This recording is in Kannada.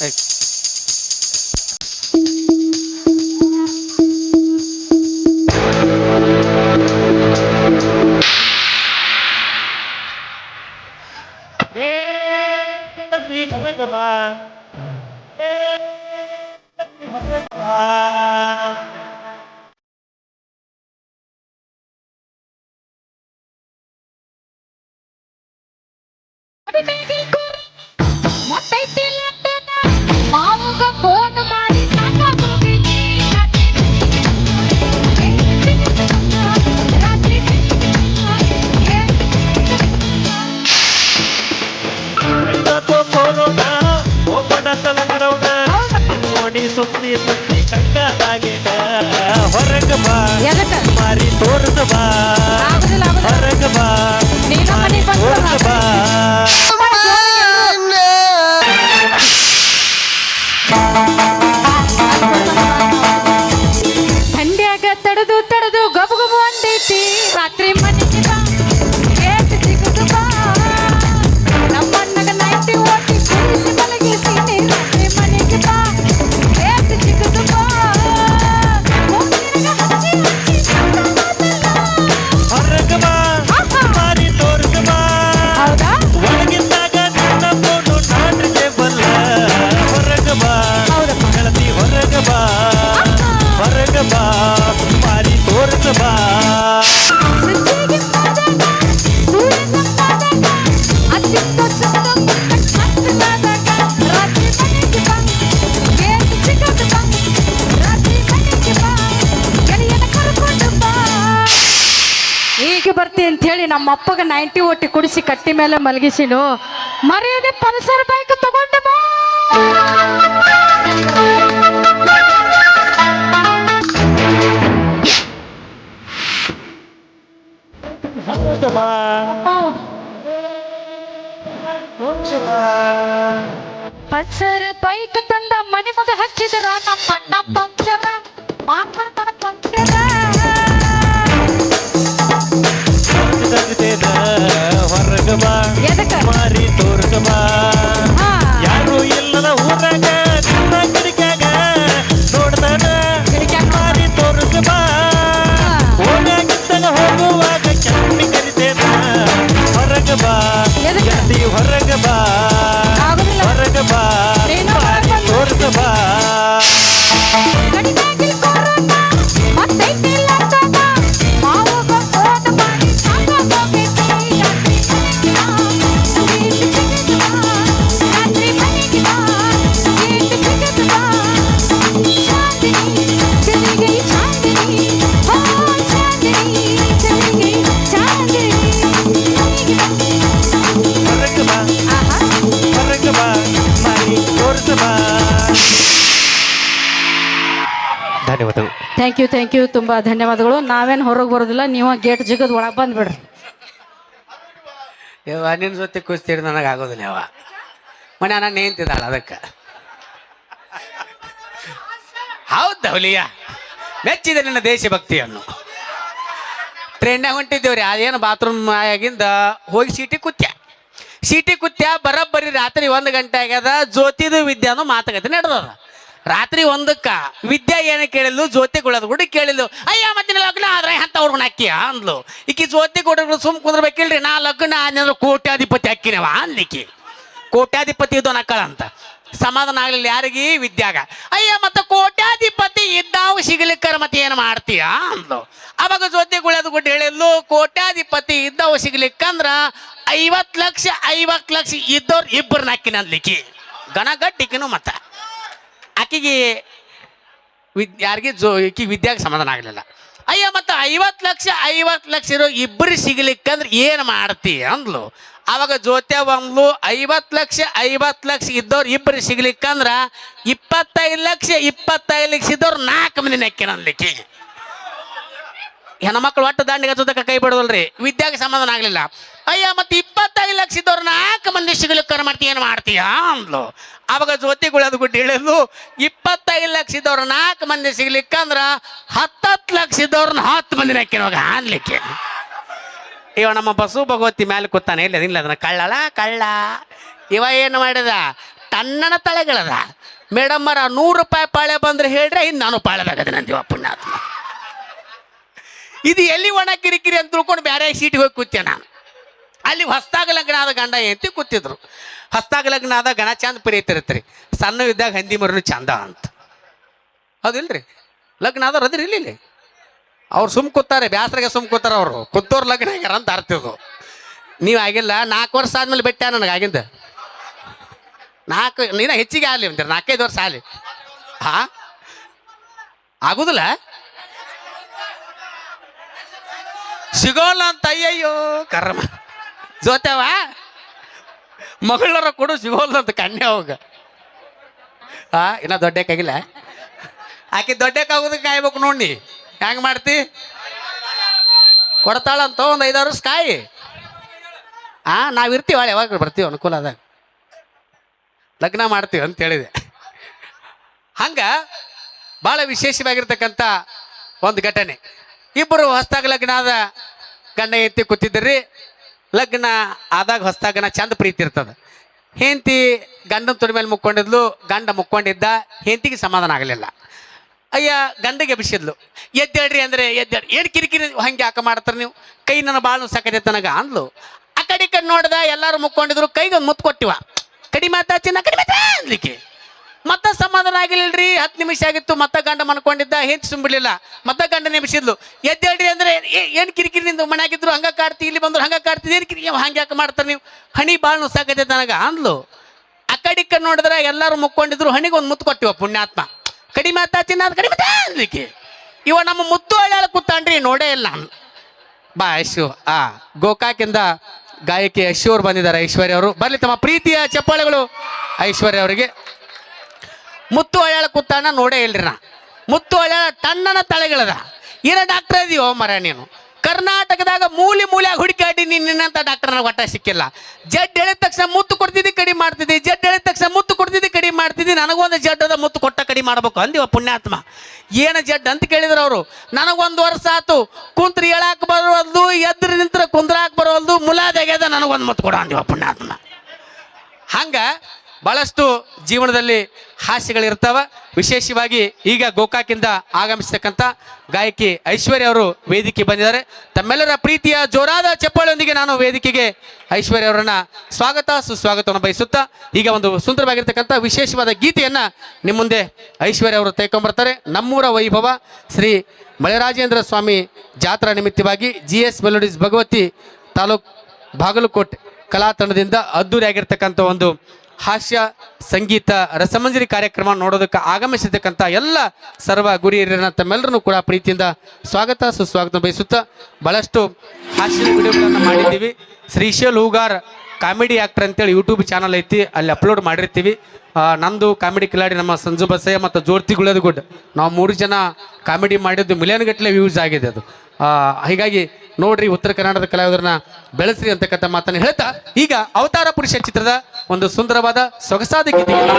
Hey. ಹೊರಗ ಬಾ ಎದಕ್ಕ? ಮಾರಿ ತೋರ್ಸ ಬಾ ಆಗುದಿಲ್ಲ, ಈಗ ಬರ್ತಿ ಅಂತ ಹೇಳಿ ನಮ್ಮ ಅಪ್ಪಗ ನೈಂಟಿ ಒಟ್ಟಿ ಕುಡಿಸಿ ಕಟ್ಟಿ ಮೇಲೆ ಮಲಗಿಸಿನು, ಮರ್ಯಾದೆ ಪಲ್ಸರ್ ಬೈಕ್ ತಗೊಂಡು ಪಲ್ಸರ್ ಬೈಕ್ ತಂದ ಮನೆ ಮಗ ಹಚ್ಚಿದ್ರ ನಮ್ಮ ಅಣ್ಣ ಪಂಚರ? ಮಾಮನ ಬಾ ಎದಕ್ಕ? ಮಾರಿ ತೋರ್ಸ ಬಾ ಯಾರು ಇಲ್ಲದ ಊರಾಗ ನಿನ್ನ ಕಿಡಿಕ್ಯಾಗ ಕಿಡಿಕ್ಯಾಗ ಮಾರಿ ತೋರ್ಸ ಬಾ ಹಾ. ಓಣ್ಯಾಗಿದ್ದಾಗ ಹೋಗುವಾಗ ಕೆಮ್ಮಿ ಕರಿತೇನ. ಹೊರಗ ಬಾ? ಗೆಳತಿ ಹೊರಗ ಬಾ. ಹೊರಗ ಬಾ. ಮಾರಿ ಹೊರಗ್ ಧನ್ಯವಾದಗಳು. ಥ್ಯಾಂಕ್ ಯು ಥ್ಯಾಂಕ್ ಯು ತುಂಬ ಧನ್ಯವಾದಗಳು. ನಾವೇನು ಹೊರಗೆ ಬರೋದಿಲ್ಲ ನೀವು ಗೇಟ್ ಜಿಗದ್ ಒಳಗೆ ಬಂದ್ಬಿಡ್ರಿ. ಯವ್ವ ನಿನ್ನ ಜೊತೆ ಕುಸ್ತಿಡ್ ನನಗೆ ಆಗೋದಿಲ್ಲ ಯವ್ವ. ಮನೆ ನಾನು ನಿಂತಿದ್ದಾಳ ಅದಕ್ಕೆ. ಹೌದು ಹುಲಿಯ ಮೆಚ್ಚಿದೆ ನನ್ನ ದೇಶಭಕ್ತಿಯನ್ನು. ಟ್ರೈನ್ಯಾಗ ಹೊಂಟಿದ್ದೇವ್ರಿ ಅದೇನು ಬಾತ್ರೂಮ್ ಆಗಿಂದ ಹೋಗಿ ಸೀಟಿ ಕುತ್ಯ. ಸೀಟಿ ಕುತ್ಯ ಬರೋಬ್ಬರಿ ರಾತ್ರಿ ಒಂದು ಗಂಟೆ ಆಗ್ಯದ ಜ್ಯೋತಿದು ವಿದ್ಯಾನು ಮಾತುಕತೆ ನಡೆದದ. ರಾತ್ರಿ ಒಂದಕ್ಕ ವಿದ್ಯಾ ಏನು ಕೇಳಿದ್ಲು, ಜ್ಯೋತಿ ಗುಳದ ಗುಡಿ ಕೇಳಿದ್ಲು. ಅಯ್ಯ, ಮತ್ತೆ ಲಗ್ನ ಆದ್ರೆ ಅಂತ ಹುಡುಗನ ಅಕ್ಕಿ ಅಂದ್ಲು. ಈಕಿ ಜ್ಯೋತಿ ಗುಡಗಳು ಸುಮ್ ಕುಂದ್ರಬೇಕಿಲ್ರಿ, ನಾ ಲಗ್ನ ಅನ್ನೋದು ಕೋಟ್ಯಾಧಿಪತಿ ಅಕ್ಕಿನವ ಅಂದ್ಲಿಕ್ಕಿ ಕೋಟ್ಯಾಧಿಪತಿ ಇದು ನಕ್ಕಳ ಅಂತ. ಸಮಾಧಾನ ಆಗ್ಲಿಲ್ಲ ಯಾರಿಗೆ? ವಿದ್ಯಾಗ. ಅಯ್ಯ, ಮತ್ತೆ ಕೋಟ್ಯಾಧಿಪತಿ ಇದ್ದಾವ ಸಿಗ್ಲಿಕ್ಕರ ಮತ್ತೆ ಏನು ಮಾಡ್ತೀಯ ಅಂದ್ಲು. ಅವಾಗ ಜ್ಯೋತಿ ಗುಳದ ಗುಡ್ಡ ಹೇಳಿದ್ಲು, ಕೋಟ್ಯಾಧಿಪತಿ ಇದ್ದಾವ ಸಿಗ್ಲಿಕ್ಕಂದ್ರ ಐವತ್ತು ಲಕ್ಷ ಐವತ್ತು ಲಕ್ಷ ಇದ್ದವ್ರು ಇಬ್ಬರು ನಕ್ಕಿನ ಅಂದ್ಲಿಕ್ಕಿ ಗಣ ಮತ್ತೆ ಮತ್ತ. ಆಕಿಗೆ ವಿದ್, ಯಾರಿಗೆ ಜೋ ಈಕಿ ವಿದ್ಯಾಗ ಸಮಾಧಾನ ಆಗಲಿಲ್ಲ. ಅಯ್ಯ, ಮತ್ತು ಐವತ್ತು ಲಕ್ಷ ಐವತ್ತು ಲಕ್ಷ ಇರೋ ಇಬ್ಬರು ಸಿಗ್ಲಿಕ್ಕಂದ್ರೆ ಏನು ಮಾಡ್ತಿ ಅಂದ್ಲು. ಅವಾಗ ಜ್ಯೋತ್ಯ ಬಂದ್ಲು, ಐವತ್ತು ಲಕ್ಷ ಐವತ್ತು ಲಕ್ಷ ಇದ್ದವ್ರು ಇಬ್ಬರು ಸಿಗ್ಲಿಕ್ಕಂದ್ರೆ ಇಪ್ಪತ್ತೈದು ಲಕ್ಷ ಇಪ್ಪತ್ತೈದು ಲಕ್ಷ ಇದ್ದವ್ರು ನಾಲ್ಕು ಮಂದಿ ನೆಕ್ಕಿನ ಅನ್ಲಿಕ್ಕೆ ಹೆಣ್ಮಕ್ಳು ಒಟ್ಟು ದಾಂಡಿಗೆ ಹಚ್ಚೋದಕ್ಕೆ ಕೈ ಬಿಡೋದಲ್ರಿ. ವಿದ್ಯಾಗ ಸಮಾಧಾನ ಆಗಲಿಲ್ಲ. ಅಯ್ಯ, ಮತ್ತೆ ಇಪ್ಪತ್ತೈದು ಲಕ್ಷ ಇದ್ದವ್ರು ನಾಲ್ಕು ಮಂದಿ ಸಿಗ್ಲಿಕ್ಕೆ ಮಾಡ್ತಿ ಏನು ಮಾಡ್ತೀಯಾ ಅಂದ್ಲು. ಅವಾಗ ಜ್ಯೋತಿಗುಳದ ಗುಡ್ಡಿ ಹೇಳಿದ್ಲು, ಇಪ್ಪತ್ತೈದು ಲಕ್ಷ ಇದ್ದವ್ರು ನಾಲ್ಕು ಮಂದಿ ಸಿಗ್ಲಿಕ್ಕಂದ್ರ ಹತ್ತತ್ತು ಲಕ್ಷ ಇದ್ದವ್ರನ್ನ ಹತ್ತು ಮಂದಿ ನೆಕ್ಕಿನವಾಗ ಅನ್ಲಿಕ್ಕೆ ಇವ ನಮ್ಮ ಬಸು ಭಗವತಿ ಮೇಲೆ ಕೂತಾನೆ, ಇಲ್ಲ ಇಲ್ಲ ಅದನ್ನ, ಕಳ್ಳಳ, ಕಳ್ಳ. ಇವ ಏನು ಮಾಡಿದ? ತಣ್ಣನ ತಳೆಗಳದ ಮೇಡಮ್ಮರ ನೂರು ರೂಪಾಯಿ ಪಾಳೆ ಬಂದ್ರೆ ಹೇಳ್ರೆ, ಇನ್ನು ನಾನು ಪಾಳೆದಾಗದೆ ನಂದಿವ ಪುಣ್ಯಾತ್ಮ. ಇದು ಎಲ್ಲಿ ಒಣ ಕಿರಿಕಿರಿ ಅಂತ ತಿಳ್ಕೊಂಡು ಬೇರೆ ಸೀಟಿಗೆ ಹೋಗಿ ಕೂತೆ ನಾನು. ಅಲ್ಲಿ ಹೊಸ್ದಾಗ ಲಗ್ನ ಆದ ಗಂಡ ಎಂತಿ ಕೂತಿದ್ರು. ಹೊಸ್ದಾಗ ಲಗ್ನ ಆದ ಗಣ ಚಂದ ಸಣ್ಣ ಇದ್ದಾಗ ಹಂದಿ ಮರನು ಚಂದ ಅಂತ. ಹೌದಿಲ್ರಿ? ಲಗ್ನ ಆದವ್ರು ಅದ್ರಿ ಇಲ್ಲಿ ಅವ್ರು ಸುಮ್ ಕೂತಾರೆ, ಬ್ಯಾಸ್ರಾಗೆ ಸುಮ್ ಕೂತಾರ ಅವರು. ಕುತ್ತೋರ್ ಲಗ್ನ ಆಗ್ಯಾರ ಅಂತ ಅರ್ತಿದ್ರು ನೀವು ಆಗಿಲ್ಲ, ನಾಲ್ಕು ವರ್ಷ ಆದ್ಮೇಲೆ ಬೆಟ್ಟ ನನಗೆ ಆಗಿಂದ. ನಾಲ್ಕು, ನೀನ ಹೆಚ್ಚಿಗೆ ಆಗಲಿ ಅಂತೀರ ನಾಲ್ಕೈದು ವರ್ಷ ಆಗಲಿ. ಹಾ? ಆಗುದಿಲ್ಲ? ಸಿಗೋಲ್ಲ ಅಂತ, ಅಯ್ಯಯ್ಯೋ, ಕರ್ಮ. ಜೋತೇವ? ಮಗಳರ ಕೊಡು ಸಿಗೋಲ್ದಂತ ಅಂತ ಅವಾಗ. ಹಾ ಇನ್ನ ದೊಡ್ಡಕ್ಕಾಗಿಲ್ಲ. ಆಕೆ ದೊಡ್ಡಕ್ಕಾಗೋದಕ್ಕೆ ಕಾಯ್ಬೇಕು ನೋಡಿ. ಹೆಂಗೆ ಮಾಡ್ತಿ? ಕೊಡ್ತಾಳಂತ ಒಂದು ಐದಾರು ವರ್ಷ ಕಾಯಿ. ಆ, ನಾವು ಇರ್ತೀವಿ ಯಾವಾಗ ಬರ್ತೀವಿ ಅನುಕೂಲ ಅದಾಗ ಲಗ್ನ ಮಾಡ್ತೀವಿ ಅಂತ ಹೇಳಿದೆ. ಹಂಗ ಭಾಳ ವಿಶೇಷವಾಗಿರ್ತಕ್ಕಂಥ ಒಂದು ಘಟನೆ. ಇಬ್ಬರು ಹೊಸ್ದಾಗ ಲಗ್ನ ಆದ ಗಂಡ ಎತ್ತಿ ಕೂತಿದ್ರಿ. ಲಗ್ನ ಆದಾಗ ಹೊಸ್ದಾಗನ ಚಂದ ಪ್ರೀತಿ ಇರ್ತದ. ಹೆಂಡತಿ ಗಂಡನ ತೊಡೆ ಮೇಲೆ ಮುಕ್ಕೊಂಡಿದ್ಲು, ಗಂಡ ಮುಕ್ಕೊಂಡಿದ್ದ, ಹೆಂಡತಿಗೆ ಸಮಾಧಾನ ಆಗಲಿಲ್ಲ. ಅಯ್ಯ, ಗಂಡಗೆ ಎಬ್ಬಿಸಿದ್ಲು. ಎದ್ದೇಳ್ರಿ ಅಂದ್ರೆ ಎದ್ದೇಳಿ, ಏನು ಕಿರಿಕಿರಿ ಹಂಗೆ ಯಾಕೆ ಮಾಡ್ತಾರೆ ನೀವು? ಕೈ ನನ್ನ ಬಾಳು ಸಕತೆ ತನಗ ಅಂದ್ಲು. ಆ ಕಡೆ ಕಡೆ ನೋಡ್ದ ಎಲ್ಲರೂ ಮುಕ್ಕೊಂಡಿದ್ರು ಕೈಗೆ ಒಂದು ಮುತ್ತು ಕೊಟ್ಟಿವ. ಕಡಿಮೆ ಆತ ಚಿನ್ನ ಕಡಿಮೆ ಅಂದ್ಲಿಕ್ಕೆ. ಮತ್ತ ಸಮಾಧಾನ ಆಗಿಲ್ಲಲ್ರಿ? ಹತ್ತು ನಿಮಿಷ ಆಗಿತ್ತು ಮತ್ತ ಗಂಡ ಮನ್ಕೊಂಡಿದ್ದ, ಹೆಂಚು ಸುಂಬಿಡ್ಲಿಲ್ಲ ಮತ್ತ ಗಂಡ ನಿಮಿಷಿದ್ಲು ಎದ್ದೇಳ್ರಿ ಅಂದ್ರೆ ಏನು ಕಿರಿಕಿರಿ ನಿಂದು ಮನ್ಯಾಗಿದ್ರು ಹಂಗ ಕಾಡ್ತಿ, ಇಲ್ಲಿ ಬಂದ್ರು ಹಂಗ ಕಾಡ್ತಿದ್ ಏನು ಕಿರಿ ಹಂಗೆ ಯಾಕೆ ಮಾಡ್ತಾರೆ ನೀವು? ಹಣಿ ಬಾಳು ಸಾಕತೆ ನನಗೆ, ಅಂದ್ಲು. ಆ ಕಡೆ ಈ ಕಡೆ ನೋಡಿದ್ರೆ ಎಲ್ಲರೂ ಮುಕ್ಕೊಂಡಿದ್ರು, ಹಣಿಗೆ ಒಂದು ಮುತ್ತು ಕೊಟ್ಟಿವ ಪುಣ್ಯಾತ್ಮ. ಕಡಿಮೆ ಆತ ಚಿನ್ನ ಕಡಿಮೆ ಅಂದ್ಲಿಕ್ಕೆ. ಇವ ನಮ್ಮ ಮುತ್ತು ಹಳ್ಳ ಕೂತಾನ್ರಿ, ನೋಡೇ ಇಲ್ಲ ಬಾ, ಯಶು, ಆ, ಗೋಕಾಕಿಂದ ಗಾಯಕಿ ಯಶು ಅವ್ರು ಬಂದಿದ್ದಾರೆ, ಐಶ್ವರ್ಯ ಅವರು. ಬರ್ಲಿ ತಮ್ಮ ಪ್ರೀತಿಯ ಚಪ್ಪಾಳೆಗಳು, ಐಶ್ವರ್ಯ ಅವರಿಗೆ. ಮುತ್ತು ಅಳ್ಯಾಳ ಕುತ್ತಾಣ ನೋಡೇ ಇಲ್ರಿ ನಾ. ಮುತ್ತು ಅಳ್ಯಾಳ ತಣ್ಣನ ತಳೆಗಳದ ಏನ ಡಾಕ್ಟರ್ ಇದೀವೋ ಮರ ನೀನು. ಕರ್ನಾಟಕದಾಗ ಮೂಲಿ ಮೂಲ್ಯಾಗ ಹುಡುಕಾಡಿ ನೀನು ನಿನ್ನಂತ ಡಾಕ್ಟರ್ ನನಗೆ ಒಟ್ಟ ಸಿಕ್ಕಿಲ್ಲ. ಜಡ್ ಹೇಳಿದ ತಕ್ಷಣ ಮುತ್ತು ಕೊಡ್ತಿದ್ದಿ ಕಡಿಮೆ ಮಾಡ್ತಿದ್ದೆ, ಜಡ್ ಹೇಳಿದ ತಕ್ಷಣ ಮುತ್ತು ಕೊಡ್ತಿದ್ದಿ ಕಡಿಮೆ ಮಾಡ್ತಿದ್ದೆ, ನನಗೊಂದು ಜಡ್ಡದ ಮುತ್ತು ಕೊಟ್ಟ ಕಡಿಮೆ ಮಾಡ್ಬೇಕು ಅಂದಿವ ಪುಣ್ಯಾತ್ಮ. ಏನು ಜಡ್ ಅಂತ ಕೇಳಿದ್ರು ಅವರು. ನನಗೊಂದು ವರ್ಷ ಆತು, ಕುಂತ್ರಿ ಹೇಳಾಕ ಬರೋಲ್ದು ಎದ್ರ ನಿಂತ್ರ ಕುಂದ್ರಾಕ್ ಬರೋಲ್ದು ಮುಲಾದಾಗ್ಯದ ನನಗೊಂದು ಮುತ್ತು ಕೊಡ ಅಂದಿವ ಪುಣ್ಯಾತ್ಮ. ಹಂಗ ಬಹಳಷ್ಟು ಜೀವನದಲ್ಲಿ ಹಾಸ್ಯಗಳಿರ್ತಾವ. ವಿಶೇಷವಾಗಿ ಈಗ ಗೋಕಾಕಿಂದ ಆಗಮಿಸ್ತಕ್ಕಂಥ ಗಾಯಕಿ ಐಶ್ವರ್ಯ ಅವರು ವೇದಿಕೆ ಬಂದಿದ್ದಾರೆ. ತಮ್ಮೆಲ್ಲರ ಪ್ರೀತಿಯ ಜೋರಾದ ಚಪ್ಪಾಳೆಯೊಂದಿಗೆ ನಾನು ವೇದಿಕೆಗೆ ಐಶ್ವರ್ಯ ಅವರನ್ನ ಸ್ವಾಗತ, ಸುಸ್ವಾಗತವನ್ನು ಬಯಸುತ್ತಾ, ಈಗ ಒಂದು ಸುಂದರವಾಗಿರ್ತಕ್ಕಂಥ ವಿಶೇಷವಾದ ಗೀತೆಯನ್ನ ನಿಮ್ಮ ಮುಂದೆ ಐಶ್ವರ್ಯ ಅವರು ತೆಗೆಕೊಂಬರ್ತಾರೆ ನಮ್ಮೂರ ವೈಭವ, ಶ್ರೀ ಮಳೆರಾಜೇಂದ್ರ ಸ್ವಾಮಿ ಜಾತ್ರಾ ನಿಮಿತ್ತವಾಗಿ G S melodies Bhagavati taluk Bagalkot ಕಲಾ ತಂಡದಿಂದ ಅದ್ದೂರಿಯಾಗಿರ್ತಕ್ಕಂಥ ಒಂದು ಹಾಸ್ಯ, ಸಂಗೀತ, ರಸಮಂಜರಿ ಕಾರ್ಯಕ್ರಮ ನೋಡೋದಕ್ಕೆ ಆಗಮಿಸಿರ್ತಕ್ಕಂಥ ಎಲ್ಲ ಸರ್ವ ಗುರಿ ಹಿರಿಯರನ್ನ ತಮ್ಮೆಲ್ಲರನ್ನು ಕೂಡ ಪ್ರೀತಿಯಿಂದ ಸ್ವಾಗತ, ಸುಸ್ವಾಗತ ಬಯಸುತ್ತಾ ಬಹಳಷ್ಟು ಹಾಸ್ಯ ವಿಡಿಯೋಗಳನ್ನು ಮಾಡಿದ್ದೀವಿ. ಶ್ರೀಶೈಲ್ ಹೂಗಾರ್ ಕಾಮಿಡಿ ಆ್ಯಕ್ಟರ್ ಅಂತೇಳಿ ಯೂಟ್ಯೂಬ್ ಚಾನಲ್ ಐತಿ, ಅಲ್ಲಿ ಅಪ್ಲೋಡ್ ಮಾಡಿರ್ತೀವಿ. ನಂದು ಕಾಮಿಡಿ ಕಿಲಾಡಿ ನಮ್ಮ ಸಂಜು ಬಸಯ್ಯ ಮತ್ತು ಜೋರ್ತಿ ಗುಳದಗುಡ್. ನಾವು ಮೂರು ಜನ ಕಾಮಿಡಿ ಮಾಡಿದ್ದು ಮಿಲಿಯನ್ ಗಟ್ಟಲೆ ವ್ಯೂಸ್ ಆಗಿದೆ ಅದು. ಹೀಗಾಗಿ ನೋಡ್ರಿ ಉತ್ತರ ಕನ್ನಡದ ಕಲಾವಿದರನ್ನ ಬೆಳೆಸ್ರಿ ಅಂತಕ್ಕಂಥ ಮಾತನ್ನು ಹೇಳ್ತಾ, ಈಗ ಅವತಾರ ಪುರುಷ ಚಿತ್ರದ ಒಂದು ಸುಂದರವಾದ ಸೊಗಸಾದ ಗೀತೆಯನ್ನು